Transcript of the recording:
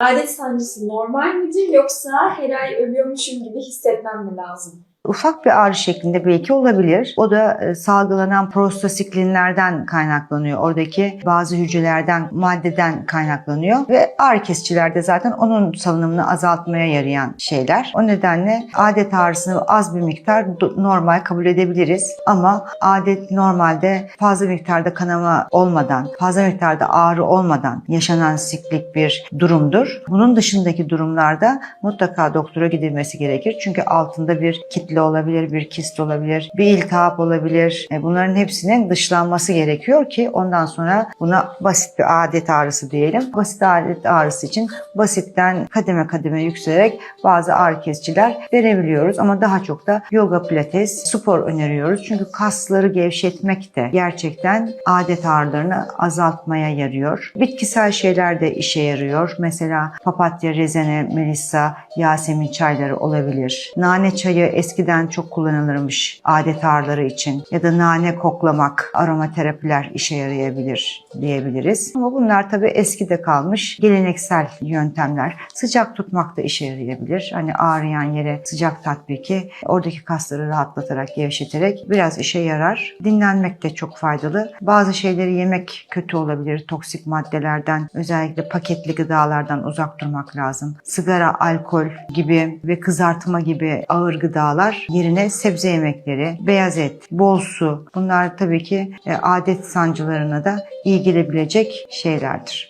Adet sancısı normal midir yoksa her ay ölüyormuşum gibi hissetmem mi lazım? Ufak bir ağrı şeklinde belki olabilir. O da e, salgılanan prostasiklinlerden kaynaklanıyor. Oradaki bazı hücrelerden, maddeden kaynaklanıyor ve ağrı kesicilerde zaten onun salınımını azaltmaya yarayan şeyler. O nedenle adet ağrısını az bir miktar normal kabul edebiliriz. Ama adet normalde fazla miktarda kanama olmadan, fazla miktarda ağrı olmadan yaşanan siklik bir durumdur. Bunun dışındaki durumlarda mutlaka doktora gidilmesi gerekir. Çünkü altında bir kitle olabilir, bir kist olabilir, bir iltihap olabilir. E, Bunların hepsinin dışlanması gerekiyor ki ondan sonra buna basit bir adet ağrısı diyelim. Basit adet ağrısı için basitten kademe kademe yükselerek bazı ağrı kesiciler verebiliyoruz ama daha çok da yoga, pilates, spor öneriyoruz. Çünkü kasları gevşetmek de gerçekten adet ağrılarını azaltmaya yarıyor. Bitkisel şeyler de işe yarıyor. Mesela papatya, rezene, melissa, yasemin çayları olabilir. Nane çayı eskiden çok kullanılırmış adet ağrıları için ya da nane koklamak, aromaterapiler işe yarayabilir diyebiliriz. Ama bunlar tabii eskide kalmış geleneksel yöntemler. Sıcak tutmak da işe yarayabilir. Hani ağrıyan yere sıcak tatbiki oradaki kasları rahatlatarak, gevşeterek biraz işe yarar. Dinlenmek de çok faydalı. Bazı şeyleri yemek kötü olabilir. Toksik maddelerden, özellikle paketli gıdalardan uzak durmak lazım. Sigara, alkol gibi ve kızartma gibi ağır gıdalar yerine sebze yemekleri, beyaz et, bol su bunlar tabii ki e, adet sancılarına da iyi gelebilecek şeylerdir.